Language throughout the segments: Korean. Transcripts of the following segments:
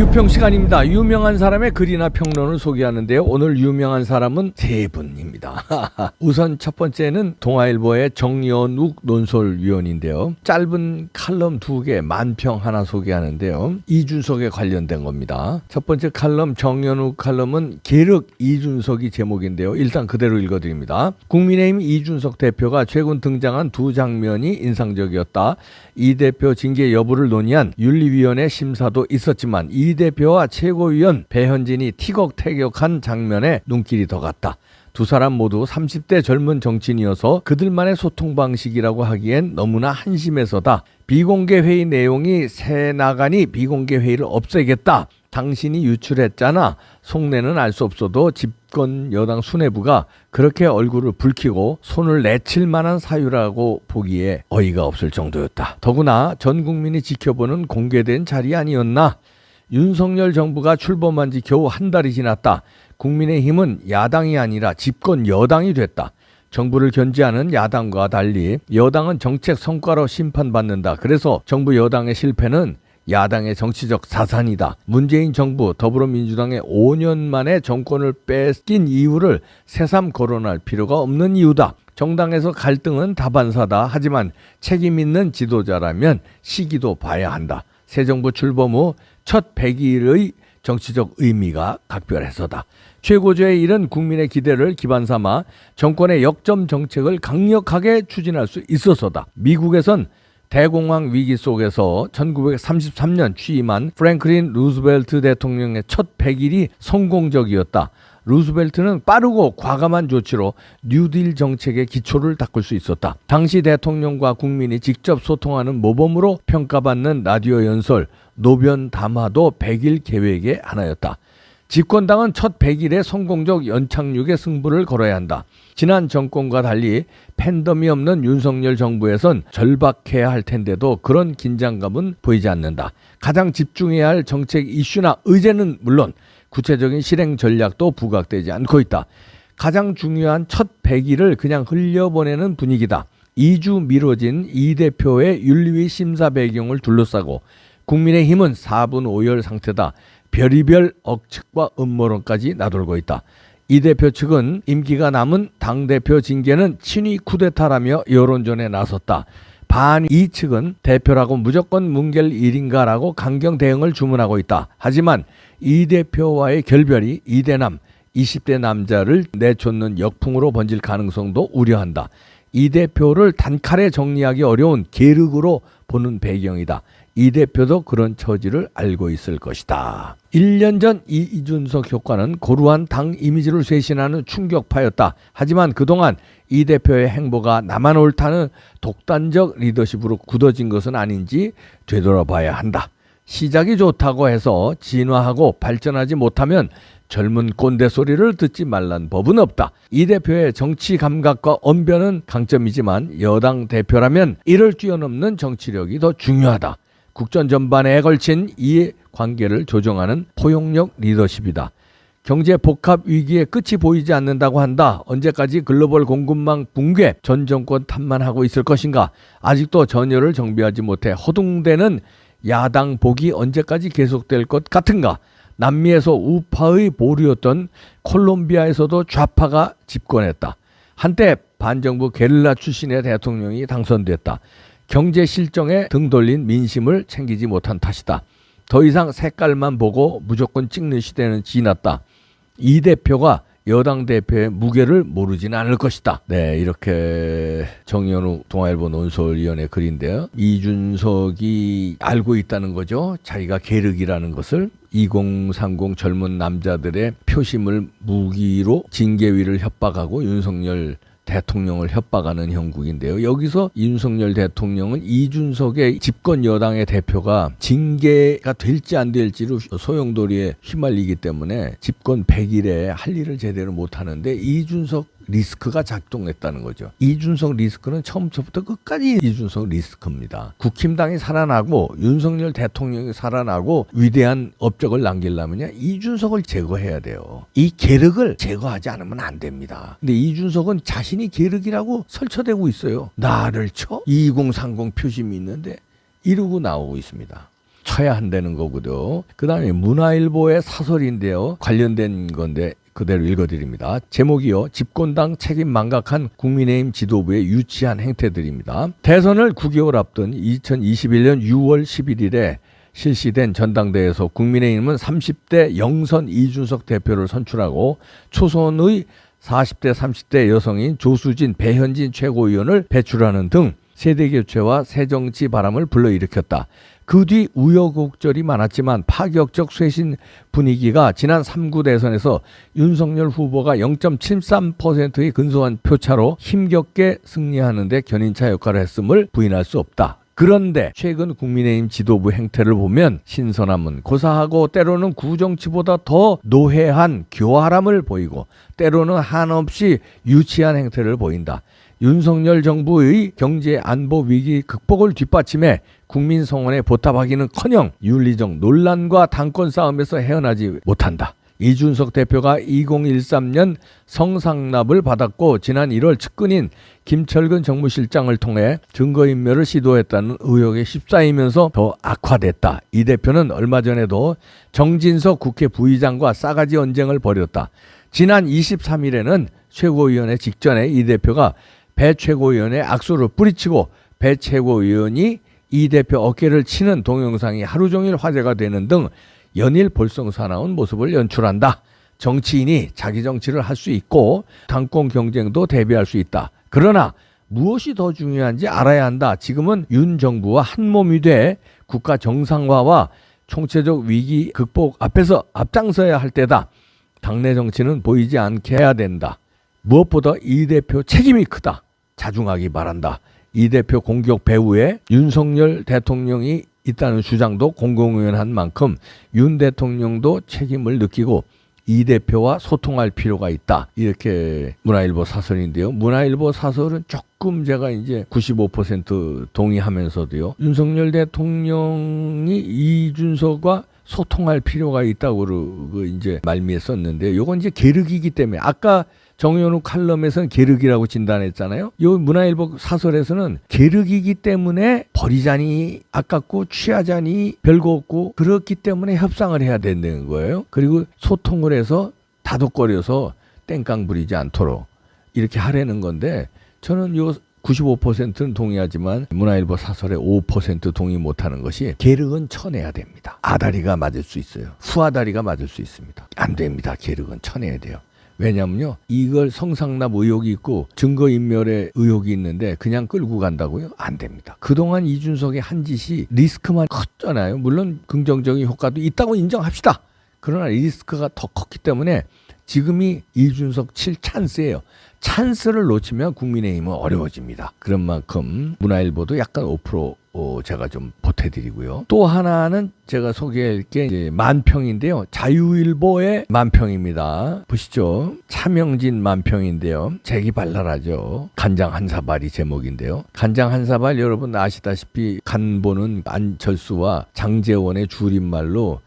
유평 시간입니다. 유명한 사람의 글이나 평론을 소개하는데요. 오늘 유명한 사람은 세 분입니다. 우선 첫 번째는 동아일보의 정연욱 논설위원인데요. 짧은 칼럼 두 개, 만평 하나 소개하는데요. 이준석에 관련된 겁니다. 첫 번째 칼럼 정연욱 칼럼은 계륵 이준석이 제목인데요. 일단 그대로 읽어드립니다. 국민의힘 이준석 대표가 최근 등장한 두 장면이 인상적이었다. 이 대표 징계 여부를 논의한 윤리위원회 심사도 있었지만 이 대표와 최고위원 배현진이 티격태격한 장면에 눈길이 더 갔다. 두 사람 모두 30대 젊은 정치인이어서 그들만의 소통 방식이라고 하기엔 너무나 한심해서다. 비공개 회의 내용이 새 나가니 비공개 회의를 없애겠다. 당신이 유출했잖아. 속내는 알 수 없어도 집권 여당 수뇌부가 그렇게 얼굴을 붉히고 손을 내칠 만한 사유라고 보기에 어이가 없을 정도였다. 더구나 전 국민이 지켜보는 공개된 자리 아니었나? 윤석열 정부가 출범한 지 겨우 한 달이 지났다. 국민의힘은 야당이 아니라 집권 여당이 됐다. 정부를 견제하는 야당과 달리 여당은 정책 성과로 심판받는다. 그래서 정부 여당의 실패는 야당의 정치적 사산이다. 문재인 정부 더불어민주당의 5년 만에 정권을 뺏긴 이유를 새삼 거론할 필요가 없는 이유다. 정당에서 갈등은 다반사다. 하지만 책임 있는 지도자라면 시기도 봐야 한다. 새 정부 출범 후 첫 100일의 정치적 의미가 각별해서다. 최고조의 일은 국민의 기대를 기반 삼아 정권의 역점 정책을 강력하게 추진할 수 있어서다. 미국에선 대공황 위기 속에서 1933년 취임한 프랭클린 루즈벨트 대통령의 첫 100일이 성공적이었다. 루즈벨트는 빠르고 과감한 조치로 뉴딜 정책의 기초를 닦을 수 있었다. 당시 대통령과 국민이 직접 소통하는 모범으로 평가받는 라디오 연설, 노변 담화도 100일 계획의 하나였다. 집권당은 첫 100일에 성공적 연착륙의 승부를 걸어야 한다. 지난 정권과 달리 팬덤이 없는 윤석열 정부에선 절박해야 할 텐데도 그런 긴장감은 보이지 않는다. 가장 집중해야 할 정책 이슈나 의제는 물론 구체적인 실행 전략도 부각되지 않고 있다. 가장 중요한 첫 100일을 그냥 흘려보내는 분위기다. 2주 미뤄진 이 대표의 윤리위 심사 배경을 둘러싸고 국민의힘은 4분 5열 상태다. 별의별 억측과 음모론까지 나돌고 있다. 이 대표 측은 임기가 남은 당대표 징계는 친위 쿠데타라며 여론전에 나섰다. 반 이 측은 대표라고 무조건 뭉갤 일인가라고 강경 대응을 주문하고 있다. 하지만 이 대표와의 결별이 이대남 20대 남자를 내쫓는 역풍으로 번질 가능성도 우려한다. 이 대표를 단칼에 정리하기 어려운 계륵으로 보는 배경이다. 이 대표도 그런 처지를 알고 있을 것이다. 1년 전 이 이준석 효과는 고루한 당 이미지를 쇄신하는 충격파였다. 하지만 그동안 이 대표의 행보가 나만 옳다는 독단적 리더십으로 굳어진 것은 아닌지 되돌아봐야 한다. 시작이 좋다고 해서 진화하고 발전하지 못하면 젊은 꼰대 소리를 듣지 말란 법은 없다. 이 대표의 정치 감각과 언변은 강점이지만 여당 대표라면 이를 뛰어넘는 정치력이 더 중요하다. 국전 전반에 걸친 이 관계를 조정하는 포용력 리더십이다. 경제 복합 위기의 끝이 보이지 않는다고 한다. 언제까지 글로벌 공급망 붕괴, 전 정권 탓만 하고 있을 것인가? 아직도 전열을 정비하지 못해 허둥대는 야당 복이 언제까지 계속될 것 같은가? 남미에서 우파의 보류였던 콜롬비아에서도 좌파가 집권했다. 한때 반정부 게릴라 출신의 대통령이 당선됐다. 경제 실정에 등 돌린 민심을 챙기지 못한 탓이다. 더 이상 색깔만 보고 무조건 찍는 시대는 지났다. 이 대표가 여당 대표의 무게를 모르지는 않을 것이다. 네, 이렇게 정현우 동아일보 논설위원회 글인데요. 이준석이 알고 있다는 거죠. 자기가 계륵이라는 것을 2030 젊은 남자들의 표심을 무기로 징계위를 협박하고 윤석열 대통령을 협박하는 형국인데요. 여기서 윤석열 대통령은 이준석의 집권 여당의 대표가 징계가 될지 안 될지로 소용돌이에 휘말리기 때문에 집권 100일에 할 일을 제대로 못 하는데 이준석 리스크가 작동했다는 거죠. 이준석 리스크는 처음부터 끝까지 이준석 리스크입니다. 국힘당이 살아나고 윤석열 대통령이 살아나고 위대한 업적을 남기려면요. 이준석을 제거해야 돼요. 이 계륵을 제거하지 않으면 안 됩니다. 근데 이준석은 자신이 계륵이라고 설쳐대고 있어요. 나를 쳐? 2030 표심이 있는데 이러고 나오고 있습니다. 쳐야 한다는 거고요. 그 다음에 문화일보의 사설인데요. 관련된 건데 그대로 읽어드립니다. 제목이요. 집권당 책임 망각한 국민의힘 지도부의 유치한 행태들입니다. 대선을 9개월 앞둔 2021년 6월 11일에 실시된 전당대회에서 국민의힘은 30대 영선 이준석 대표를 선출하고 초선의 40대 30대 여성인 조수진 배현진 최고위원을 배출하는 등 세대 교체와 새 정치 바람을 불러일으켰다. 그 뒤 우여곡절이 많았지만 파격적 쇄신 분위기가 지난 3구 대선에서 윤석열 후보가 0.73%의 근소한 표차로 힘겹게 승리하는데 견인차 역할을 했음을 부인할 수 없다. 그런데 최근 국민의힘 지도부 행태를 보면 신선함은 고사하고 때로는 구정치보다 더 노회한 교활함을 보이고 때로는 한없이 유치한 행태를 보인다. 윤석열 정부의 경제 안보 위기 극복을 뒷받침해 국민 성원에 보답하기는커녕 윤리적 논란과 당권 싸움에서 헤어나지 못한다. 이준석 대표가 2013년 성상납을 받았고 지난 1월 측근인 김철근 정무실장을 통해 증거인멸을 시도했다는 의혹에 휩싸이면서 더 악화됐다. 이 대표는 얼마 전에도 정진석 국회 부의장과 싸가지 언쟁을 벌였다. 지난 23일에는 최고위원회 직전에 이 대표가 배 최고위원의 악수를 뿌리치고 배 최고위원이 이 대표 어깨를 치는 동영상이 하루 종일 화제가 되는 등 연일 볼썽사나운 모습을 연출한다. 정치인이 자기 정치를 할 수 있고 당권 경쟁도 대비할 수 있다. 그러나 무엇이 더 중요한지 알아야 한다. 지금은 윤 정부와 한 몸이 돼 국가 정상화와 총체적 위기 극복 앞에서 앞장서야 할 때다. 당내 정치는 보이지 않게 해야 된다. 무엇보다 이 대표 책임이 크다. 자중하기 바란다. 이 대표 공격 배후에 윤석열 대통령이 있다는 주장도 공공연한 만큼 윤 대통령도 책임을 느끼고 이 대표와 소통할 필요가 있다. 이렇게 문화일보 사설인데요. 문화일보 사설은 조금 제가 이제 95% 동의하면서도요. 윤석열 대통령이 이준석과 소통할 필요가 있다고 그 이제 말미했었는데 요건 이제 계륵이기 때문에 아까 정현우 칼럼에서는 계륵이라고 진단했잖아요. 요 문화일보 사설에서는 계륵이기 때문에 버리자니 아깝고 취하자니 별거 없고 그렇기 때문에 협상을 해야 된다는 거예요. 그리고 소통을 해서 다독거려서 땡깡 부리지 않도록 이렇게 하라는 건데 저는 요 95%는 동의하지만 문화일보 사설에 5% 동의 못하는 것이 계륵은 쳐내야 됩니다. 아다리가 맞을 수 있어요. 후아다리가 맞을 수 있습니다. 안 됩니다. 계륵은 쳐내야 돼요. 왜냐면요. 이걸 성상납 의혹이 있고 증거인멸의 의혹이 있는데 그냥 끌고 간다고요? 안 됩니다. 그동안 이준석의 한 짓이 리스크만 컸잖아요. 물론 긍정적인 효과도 있다고 인정합시다. 그러나 리스크가 더 컸기 때문에 지금이 이준석 칠 찬스예요. 찬스를 놓치면 국민의힘은 어려워집니다. 그런 만큼 문화일보도 약간 5% 어, 제가 좀 보태드리고요. 또 하나는 제가 소개할 게 만평인데요. 자유일보의 만평입니다. 보시죠. 차명진 만평인데요. 재기 발랄하죠. 간장 한 사발이 제목인데요. 간장 한 사발 여러분 아시다시피 간보는 안철수와 장재원의 줄임말로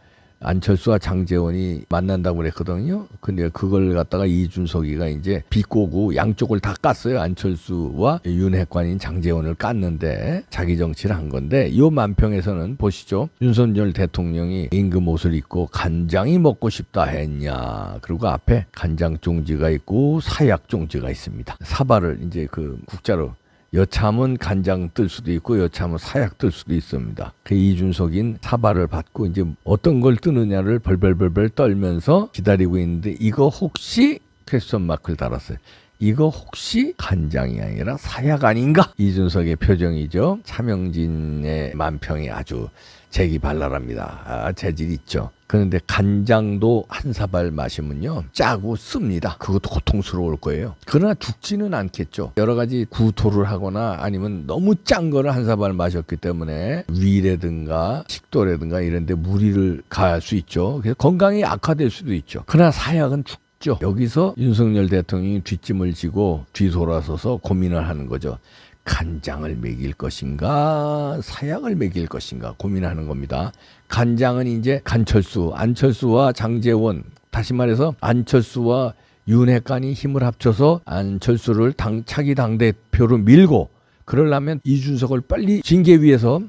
안철수와 장재원이 만난다고 그랬거든요. 근데 그걸 갖다가 이준석이가 이제 비꼬고 양쪽을 다 깠어요. 안철수와 윤핵관인 장재원을 깠는데 자기 정치를 한 건데 요 만평에서는 보시죠. 윤석열 대통령이 임금 옷을 입고 간장이 먹고 싶다 했냐. 그리고 앞에 간장 종지가 있고 사약 종지가 있습니다. 사발을 이제 그 국자로 여참은 간장 뜰 수도 있고 여참은 사약 뜰 수도 있습니다. 그 이준석인 사발을 받고 이제 어떤 걸 뜨느냐를 벌벌벌벌 떨면서 기다리고 있는데 이거 혹시 퀘스천 마크를 달았어요. 이거 혹시 간장이 아니라 사약 아닌가? 이준석의 표정이죠. 차명진의 만평이 아주 재기 발랄합니다. 아, 재질 있죠. 그런데 간장도 한 사발 마시면요 짜고 씁니다. 그것도 고통스러울 거예요. 그러나 죽지는 않겠죠. 여러 가지 구토를 하거나 아니면 너무 짠 거를 한 사발 마셨기 때문에 위라든가 식도라든가 이런 데 무리를 가할 수 있죠. 그래서 건강이 악화될 수도 있죠. 그러나 사약은 죽 여기서 윤석열 대통령이 뒷짐을 지고 뒤돌아서서 고민을 하는 거죠. 간장을 먹일 것인가 사약을 먹일 것인가 고민하는 겁니다. 간장은 이제 간철수, 안철수와 장재원 다시 말해서 안철수와 윤핵관이 힘을 합쳐서 안철수를 당 차기 당 대표로 밀고 그러려면 이준석을 빨리 징계 위에서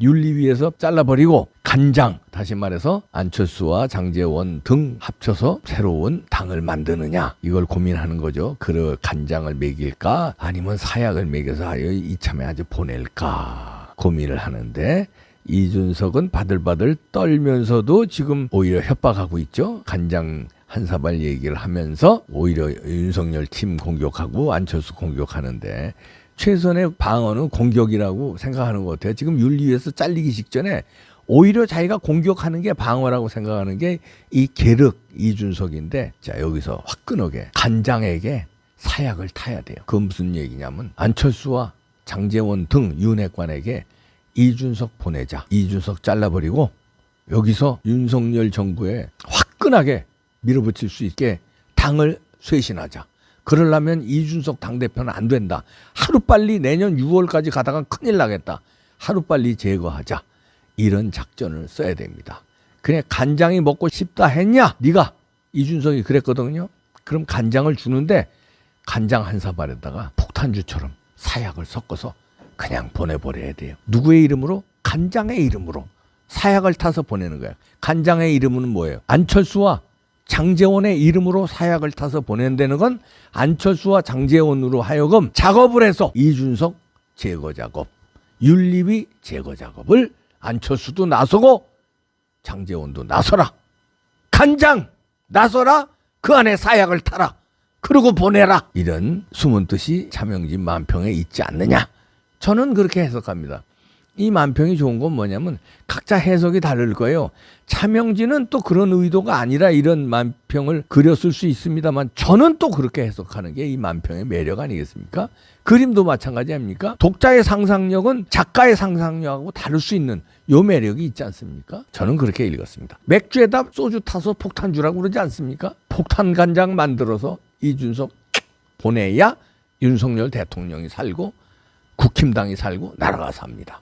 윤리위에서 잘라버리고 간장 다시 말해서 안철수와 장재원 등 합쳐서 새로운 당을 만드느냐 이걸 고민하는 거죠. 그 간장을 먹일까 아니면 사약을 먹여서 아예 이참에 아주 보낼까 고민을 하는데 이준석은 바들바들 떨면서도 지금 오히려 협박하고 있죠. 간장 한 사발 얘기를 하면서 오히려 윤석열 팀 공격하고 안철수 공격하는데 최선의 방어는 공격이라고 생각하는 것 같아요. 지금 윤리위에서 잘리기 직전에 오히려 자기가 공격하는 게 방어라고 생각하는 게 이 계륵 이준석인데 자 여기서 화끈하게 간장에게 사약을 타야 돼요. 그건 무슨 얘기냐면 안철수와 장재원 등 윤핵관에게 이준석 보내자. 이준석 잘라버리고 여기서 윤석열 정부에 화끈하게 밀어붙일 수 있게 당을 쇄신하자. 그러려면 이준석 당대표는 안 된다. 하루빨리 내년 6월까지 가다가 큰일 나겠다. 하루빨리 제거하자. 이런 작전을 써야 됩니다. 그냥 간장이 먹고 싶다 했냐? 네가 이준석이 그랬거든요. 그럼 간장을 주는데 간장 한 사발에다가 폭탄주처럼 사약을 섞어서 그냥 보내버려야 돼요. 누구의 이름으로? 간장의 이름으로 사약을 타서 보내는 거예요. 간장의 이름은 뭐예요? 안철수와 장재원의 이름으로 사약을 타서 보낸다는 건 안철수와 장재원으로 하여금 작업을 해서 이준석 제거 작업, 윤리위 제거 작업을 안철수도 나서고 장재원도 나서라. 간장 나서라. 그 안에 사약을 타라. 그리고 보내라. 이런 숨은 뜻이 차명진 만평에 있지 않느냐. 저는 그렇게 해석합니다. 이 만평이 좋은 건 뭐냐면 각자 해석이 다를 거예요. 차명진은 또 그런 의도가 아니라 이런 만평을 그렸을 수 있습니다만 저는 또 그렇게 해석하는 게 이 만평의 매력 아니겠습니까? 그림도 마찬가지 아닙니까? 독자의 상상력은 작가의 상상력하고 다를 수 있는 요 매력이 있지 않습니까? 저는 그렇게 읽었습니다. 맥주에다 소주 타서 폭탄 주라고 그러지 않습니까? 폭탄 간장 만들어서 이준석 보내야 윤석열 대통령이 살고 국힘당이 살고 나라가 삽니다.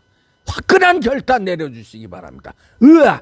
화끈한 결단 내려주시기 바랍니다. 으아!